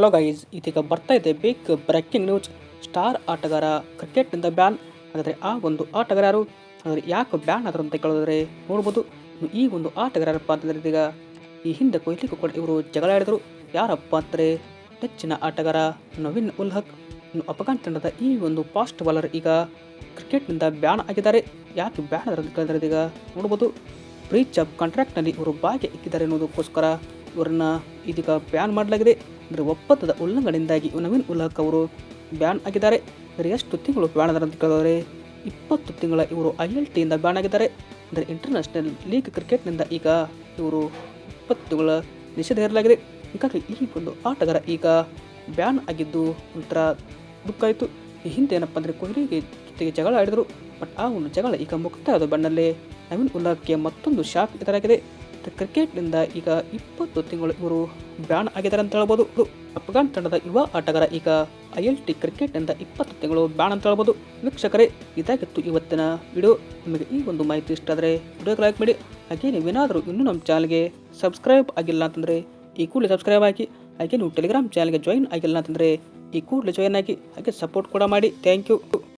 Hello guys ಇದೀಗ ಬರ್ತಾ ಇದೆ ಬಿಗ್ ಬ್ರೇಕಿಂಗ್ ನ್ಯೂಸ್ ಸ್ಟಾರ್ ಆಟಗಾರ ಕ್ರಿಕೆಟ್ನಿಂದ ಬ್ಯಾನ್ ಹಾಗಾದರೆ ಆ ಒಂದು ಆಟಗಾರರು, ಹಾಗಾದರೆ ಯಾಕೆ ಬ್ಯಾನ್ ಆದರು ಅಂತ ಕೇಳಿದ್ರೆ ನೋಡ್ಬೋದು. ಈ ಒಂದು ಆಟಗಾರರಪ್ಪ ಅಂತಂದರೆ ಇದೀಗ ಈ ಹಿಂದೆ ಕೊಹ್ಲಿಗೂ ಕೂಡ ಇವರು ಜಗಳ ಆಡಿದರು. ಯಾರಪ್ಪ ಅಂದರೆ ನೆಚ್ಚಿನ ಆಟಗಾರ ನವೀನ್ ಉಲ್ ಹಕ್ ತಂಡದ ಈ ಒಂದು ಫಾಸ್ಟ್ ಬಾಲರ್ ಈಗ ಕ್ರಿಕೆಟ್ನಿಂದ ಬ್ಯಾನ್ ಆಗಿದ್ದಾರೆ. ಯಾಕೆ ಬ್ಯಾನ್ ಆದರು ಅಂತ ಕೇಳಿದ್ರೆ ಇದೀಗ ನೋಡ್ಬೋದು. ಬ್ರೀಚ್ ಆಫ್ ಕಾಂಟ್ರಾಕ್ಟ್ನಲ್ಲಿ ಇವರು ಭಾಗ್ಯ ಇಕ್ಕಿದ್ದಾರೆ ಅನ್ನೋದಕ್ಕೋಸ್ಕರ ಇವರನ್ನ ಇದೀಗ ಬ್ಯಾನ್ ಮಾಡಲಾಗಿದೆ. ಅಂದರೆ ಒಪ್ಪಂದದ ಉಲ್ಲಂಘನೆಯಿಂದಾಗಿ ನವೀನ್ ಉಲ್ ಹಕ್ ಅವರು ಬ್ಯಾನ್ ಆಗಿದ್ದಾರೆ. ಅಂದರೆ ಎಷ್ಟು ತಿಂಗಳು ಬ್ಯಾನ್ ಅಂತ ಕೇಳಿದ್ರೆ ಇಪ್ಪತ್ತು ತಿಂಗಳ ಇವರು ಐ ಎಲ್ ಟಿಯಿಂದ ಬ್ಯಾನ್ ಆಗಿದ್ದಾರೆ. ಅಂದರೆ ಇಂಟರ್ನ್ಯಾಷನಲ್ ಲೀಗ್ ಕ್ರಿಕೆಟ್ನಿಂದ ಈಗ ಇವರು ಇಪ್ಪತ್ತು ತಿಂಗಳ ನಿಷೇಧ ಹೇರಲಾಗಿದೆ ಹೀಗಾಗಿ ಈ ಒಂದು ಆಟಗಾರ ಈಗ ಬ್ಯಾನ್ ಆಗಿದ್ದು ಒಂಥರ ದುಃಖ ಆಯಿತು. ಈ ಹಿಂದೆ ಏನಪ್ಪ ಅಂದರೆ ಕೊಹ್ಲಿಗೆ ಜೊತೆಗೆ ಜಗಳ ಆಡಿದರು. ಬಟ್ ಆ ಒಂದು ಜಗಳ ಈಗ ಮುಕ್ತಾಯದ ಬಣ್ಣಲ್ಲೇ ನವೀನ್ ಉಲ್ಲಾಕ್ಗೆ ಮತ್ತೊಂದು ಶಾಕ್ ಎದುರಾಗಿದೆ. ಮತ್ತು ಕ್ರಿಕೆಟ್ನಿಂದ ಈಗ ಇಪ್ಪತ್ತು ತಿಂಗಳು ಇವರು ಬ್ಯಾನ್ ಆಗಿದ್ದಾರೆ ಅಂತ ಹೇಳ್ಬೋದು. ಅಫ್ಘಾನ್ ತಂಡದ ಯುವ ಆಟಗಾರ ಈಗ ಐ ಎಲ್ ಟಿ ಕ್ರಿಕೆಟ್ನಿಂದ ಇಪ್ಪತ್ತು ತಿಂಗಳು ಬ್ಯಾನ್ ಅಂತ ಹೇಳ್ಬೋದು. ವೀಕ್ಷಕರೇ, ಇದಾಗಿತ್ತು ಇವತ್ತಿನ ವಿಡಿಯೋ. ನಿಮಗೆ ಈ ಒಂದು ಮಾಹಿತಿ ಇಷ್ಟ ಆದರೆ ವಿಡಿಯೋಗೆ ಲೈಕ್ ಮಾಡಿ. ಹಾಗೆ ನೀವೇನಾದರೂ ಇನ್ನೂ ನಮ್ಮ ಚಾನಲ್ಗೆ ಸಬ್ಸ್ಕ್ರೈಬ್ ಆಗಿಲ್ಲ ಅಂತಂದರೆ ಈ ಕೂಡಲೇ ಸಬ್ಸ್ಕ್ರೈಬ್ ಆಗಿ ಹಾಗೆ ನೀವು ಟೆಲಿಗ್ರಾಮ್ ಚಾನಲ್ಗೆ ಜಾಯಿನ್ ಆಗಿಲ್ಲ ಅಂತಂದರೆ ಈ ಕೂಡಲೇ ಜಾಯಿನ್ ಆಗಿ. ಹಾಗೆ ಸಪೋರ್ಟ್ ಕೂಡ ಮಾಡಿ. Thank you.